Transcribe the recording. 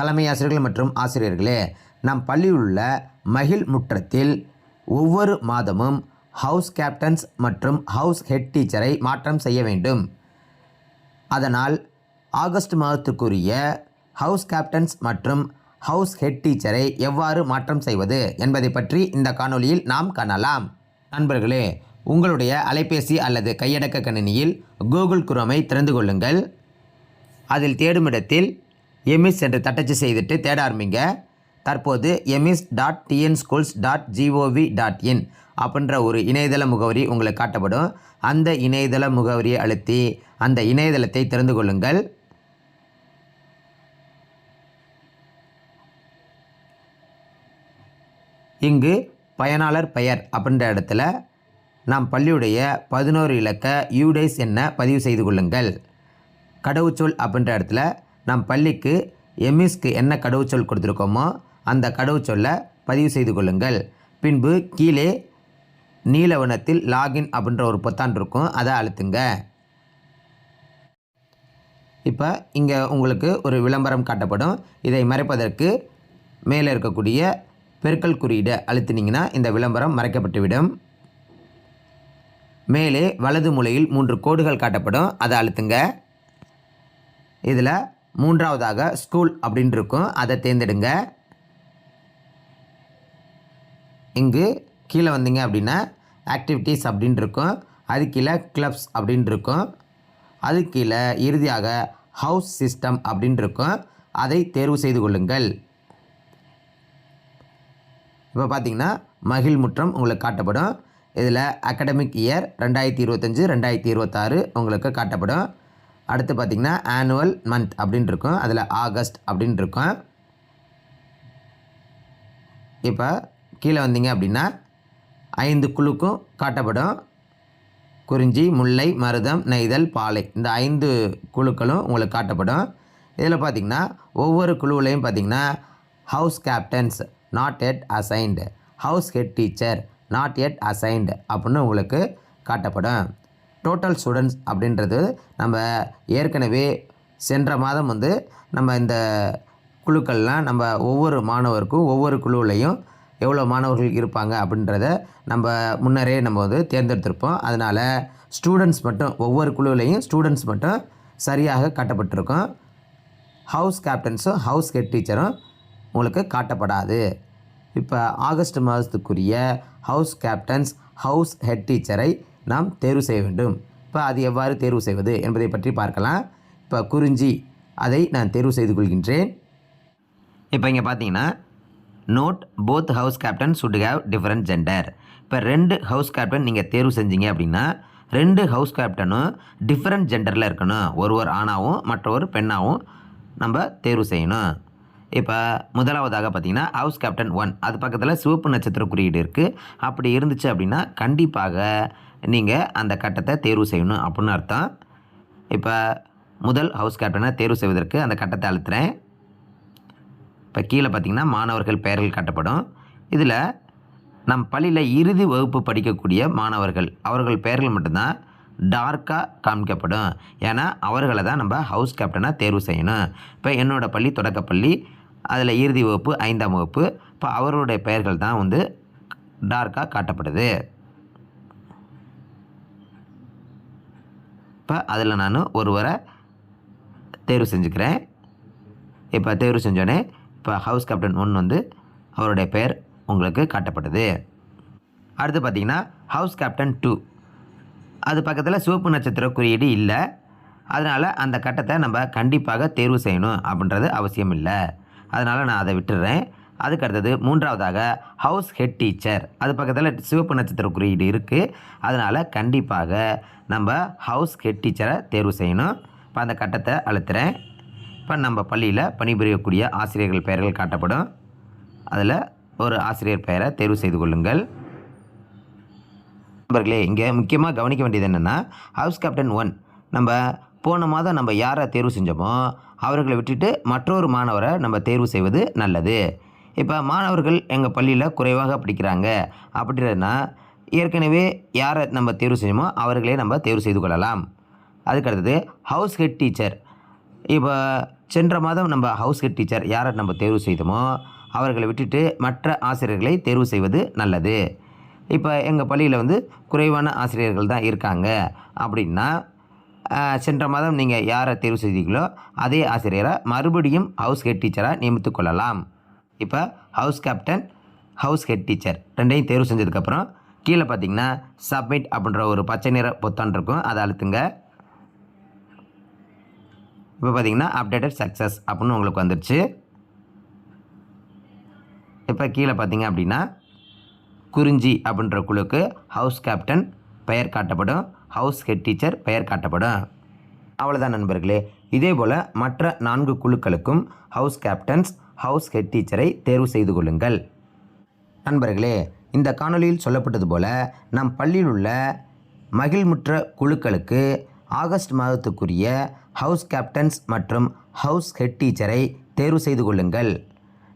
தலைமை ஆசிரியர்கள் மற்றும் ஆசிரியர்களே நம் பள்ளியில் உள்ள மகிழ் முற்றத்தில் ஒவ்வொரு மாதமும் ஹவுஸ் கேப்டன்ஸ் மற்றும் ஹவுஸ் ஹெட் டீச்சரை மாற்றம் செய்ய வேண்டும். அதனால் ஆகஸ்ட் மாதத்துக்குரிய ஹவுஸ் கேப்டன்ஸ் மற்றும் ஹவுஸ் ஹெட் டீச்சரை எவ்வாறு மாற்றம் செய்வது என்பதை பற்றி இந்த காணொளியில் நாம் காணலாம். நண்பர்களே உங்களுடைய அலைபேசி அல்லது கையடக்க கணினியில் கூகுள் குரோமை திறந்து கொள்ளுங்கள். அதில் தேடும் இடத்தில் எமிஸ் என்று தட்டச்சு செய்துட்டு தேட ஆரம்பிங்க. தற்போது EMIS dot TN schools dot gov dot in அப்படின்ற ஒரு இணையதள முகவரி உங்களுக்கு காட்டப்படும். அந்த இணையதள முகவரியை அழுத்தி அந்த இணையதளத்தை திறந்து கொள்ளுங்கள். இங்கு பயனாளர் பெயர் அப்படின்ற இடத்துல நாம் பள்ளியுடைய பதினோரு இலக்க யூடைஸ் என்ன பதிவு செய்து கொள்ளுங்கள். கடவுச்சொல் அப்படின்ற இடத்துல நம் பள்ளிக்கு எம்இஸ்க்கு என்ன கடவுச்சொல் கொடுத்துருக்கோமோ அந்த கடவுச்சொல்லை பதிவு செய்து கொள்ளுங்கள். பின்பு கீழே நீலவனத்தில் லாகின் அப்படின்ற ஒரு பொத்தான் இருக்கும் அதை அழுத்துங்க. இப்போ இங்கே உங்களுக்கு ஒரு விளம்பரம் காட்டப்படும். இதை மறைப்பதற்கு மேலே இருக்கக்கூடிய பெருக்கல் குறியீடு அழுத்தினீங்கன்னா இந்த விளம்பரம் மறைக்கப்பட்டுவிடும். மேலே வலது மூலையில் மூன்று கோடுகள் காட்டப்படும் அதை அழுத்துங்க. இதில் மூன்றாவதாக ஸ்கூல் அப்படின்னு இருக்கும் அதை தேர்ந்தெடுங்க. இங்கு கீழே வந்தீங்க அப்படின்னா ஆக்டிவிட்டீஸ் அப்படின்னு இருக்கும் அது கீழே கிளப்ஸ் அப்படின்னு இருக்கும் அது கீழே இறுதியாக ஹவுஸ் சிஸ்டம் அப்படின்னு இருக்கும் அதை தேர்வு செய்து கொள்ளுங்கள். இப்போ பார்த்தீங்கன்னா மகிழ் முற்றம் உங்களுக்கு காட்டப்படும். இதில் அகடமிக் இயர் ரெண்டாயிரத்தி இருபத்தஞ்சி ரெண்டாயிரத்தி இருபத்தாறு உங்களுக்கு காட்டப்படும். அடுத்து பார்த்திங்கன்னா ஆனுவல் மந்த் அப்படின்னு இருக்கும் அதில் ஆகஸ்ட் அப்படின்னு இருக்கும் இப்போ கீழே வந்தீங்க அப்படின்னா ஐந்து குழுக்கும் காட்டப்படும். குறிஞ்சி முல்லை மருதம் நெய்தல் பாலை. இந்த ஐந்து குழுக்களும் உங்களுக்கு காட்டப்படும். இதில் பார்த்திங்கன்னா ஒவ்வொரு குழுவிலையும் பார்த்திங்கன்னா house captains not yet assigned house head teacher not yet assigned அப்படின்னு உங்களுக்கு காட்டப்படும். டோட்டல் ஸ்டூடெண்ட்ஸ் அப்படின்றது நம்ம ஏற்கனவே சென்ற மாதம் வந்து நம்ம இந்த குழுக்கள்லாம் நம்ம ஒவ்வொரு மாணவருக்கும் ஒவ்வொரு குழுவிலையும் எவ்வளோ மாணவர்கள் இருப்பாங்க அப்படின்றத நம்ம முன்னரே நம்ம வந்து தேர்ந்தெடுத்திருப்போம். அதனால் ஸ்டூடெண்ட்ஸ் மட்டும் ஒவ்வொரு குழுவிலையும் ஸ்டூடெண்ட்ஸ் மட்டும் சரியாக காட்டப்பட்டிருக்கும். ஹவுஸ் கேப்டன்ஸும் ஹவுஸ் ஹெட் டீச்சரும் உங்களுக்கு காட்டப்படாது. இப்போ ஆகஸ்ட் மாதத்துக்குரிய ஹவுஸ் கேப்டன்ஸ் ஹவுஸ் ஹெட் டீச்சரை நாம் தேர்வு செய்ய வேண்டும். இப்போ அது எவ்வாறு தேர்வு செய்வது என்பதை பற்றி பார்க்கலாம். இப்போ குறிஞ்சி அதை நான் தேர்வு செய்து கொள்கின்றேன். இப்போ இங்கே பார்த்தீங்கன்னா note both house captain should have different gender இப்போ ரெண்டு ஹவுஸ் கேப்டன் நீங்கள் தேர்வு செஞ்சீங்க அப்படின்னா ரெண்டு ஹவுஸ் கேப்டனும் டிஃப்ரெண்ட் ஜெண்டரில் இருக்கணும். ஒருவர் ஆணாகவும் மற்றவர் பெண்ணாகவும் நம்ம தேர்வு செய்யணும். இப்போ முதலாவதாக பார்த்தீங்கன்னா ஹவுஸ் கேப்டன் ஒன் அது பக்கத்தில் சிவப்பு நட்சத்திர குறியீடு இருக்குது அப்படி இருந்துச்சு அப்படின்னா கண்டிப்பாக நீங்கள் அந்த கட்டத்தை தேர்வு செய்யணும் அப்படின்னு அர்த்தம். இப்போ முதல் ஹவுஸ் கேப்டனை தேர்வு செய்வதற்கு அந்த கட்டத்தை அழுத்துறேன். இப்போ கீழே பார்த்தீங்கன்னா மாணவர்கள் பெயர்கள் காட்டப்படும். இதில் நம் பள்ளியில் இறுதி வகுப்பு படிக்கக்கூடிய மாணவர்கள் அவர்கள் பெயர்கள் மட்டும்தான் டார்க்காக காமிக்கப்படும் ஏன்னா அவர்களை தான் நம்ம ஹவுஸ் கேப்டனாக தேர்வு செய்யணும். இப்போ என்னோடய பள்ளி தொடக்கப்பள்ளி அதில் இறுதி வகுப்பு ஐந்தாம் வகுப்பு இப்போ அவருடைய பெயர்கள் தான் வந்து டார்க்காக காட்டப்படுது. இப்போ அதில் நான் ஒருவரை தேர்வு செஞ்சுக்கிறேன். இப்போ தேர்வு செஞ்சோடனே இப்போ ஹவுஸ் கேப்டன் ஒன் வந்து அவருடைய பெயர் உங்களுக்கு காட்டப்பட்டது. அடுத்து பார்த்தீங்கன்னா ஹவுஸ் கேப்டன் டூ அது பக்கத்தில் சிவப்பு நட்சத்திர குறியீடு இல்லை. அதனால் அந்த கட்டத்தை நம்ம கண்டிப்பாக தேர்வு செய்யணும் அப்படின்றது அவசியம் இல்லை. அதனால் நான் அதை விட்டுடுறேன் அதுக்கு அடுத்தது மூன்றாவதாக ஹவுஸ் ஹெட் டீச்சர் அது பக்கத்தில் சிவப்பு நட்சத்திர குறியீடு இருக்குது அதனால் கண்டிப்பாக நம்ம ஹவுஸ் ஹெட் டீச்சரை தேர்வு செய்யணும். இப்போ அந்த கட்டத்தை அழுத்துறேன். இப்போ நம்ம பள்ளியில் பணிபுரியக்கூடிய ஆசிரியர்கள் பெயர்கள் காட்டப்படும். அதில் ஒரு ஆசிரியர் பெயரை தேர்வு செய்து கொள்ளுங்கள். நண்பர்களே இங்கே முக்கியமாக கவனிக்க வேண்டியது என்னென்னா ஹவுஸ் கேப்டன் ஒன் நம்ம போன மாதம் நம்ம யாரை தேர்வு செஞ்சோமோ அவர்களை விட்டுட்டு மற்றொரு மாணவரை நம்ம தேர்வு செய்வது நல்லது. இப்போ மாணவர்கள் எங்கள் பள்ளியில் குறைவாக படிக்கிறாங்க. அப்படின்றதுனா ஏற்கனவே யாரை நம்ம தேர்வு செய்யணுமோ அவர்களே நம்ம தேர்வு செய்து கொள்ளலாம். அதுக்கு அடுத்தது ஹவுஸ் ஹெட் டீச்சர் இப்போ சென்ற மாதம் நம்ம ஹவுஸ் ஹெட் டீச்சர் யாரை நம்ம தேர்வு செய்தோமோ அவர்களை விட்டுட்டு மற்ற ஆசிரியர்களை தேர்வு செய்வது நல்லது. இப்போ எங்கள் பள்ளியில் வந்து குறைவான ஆசிரியர்கள் தான் இருக்காங்க. அப்படின்னா சென்ற மாதம் நீங்கள் யாரை தேர்வு செய்தீங்களோ அதே ஆசிரியரை மறுபடியும் ஹவுஸ் ஹெட் டீச்சராக நியமித்து கொள்ளலாம். இப்போ house captain house head teacher ரெண்டையும் தேர்வு செஞ்சதுக்கப்புறம் கீழே பார்த்தீங்கன்னா சப்மிட் அப்படின்ற ஒரு பச்சை நிற பொத்தான் இருக்கும். அதை அழுத்துங்க. இப்போ பார்த்தீங்கன்னா அப்டேட்டட் சக்ஸஸ் அப்படின்னு உங்களுக்கு வந்துடுச்சு இப்போ கீழே பார்த்தீங்க அப்படின்னா குறிஞ்சி அப்படின்ற குழுக்கு ஹவுஸ் கேப்டன் பெயர் காட்டப்படும். ஹவுஸ் ஹெட் டீச்சர் பெயர் காட்டப்படும். அவ்வளோதான் நண்பர்களே. இதே போல் மற்ற நான்கு குழுக்களுக்கும் ஹவுஸ் கேப்டன்ஸ் ஹவுஸ் ஹெட் டீச்சரை தேர்வு செய்து கொள்ளுங்கள். நண்பர்களே இந்த காணொலியில் சொல்லப்பட்டது போல நம் பள்ளியில் உள்ள மகிழ்முற்ற குழுக்களுக்கு ஆகஸ்ட் மாதத்துக்குரிய ஹவுஸ் கேப்டன்ஸ் மற்றும் ஹவுஸ் ஹெட் டீச்சரை தேர்வு செய்து கொள்ளுங்கள்.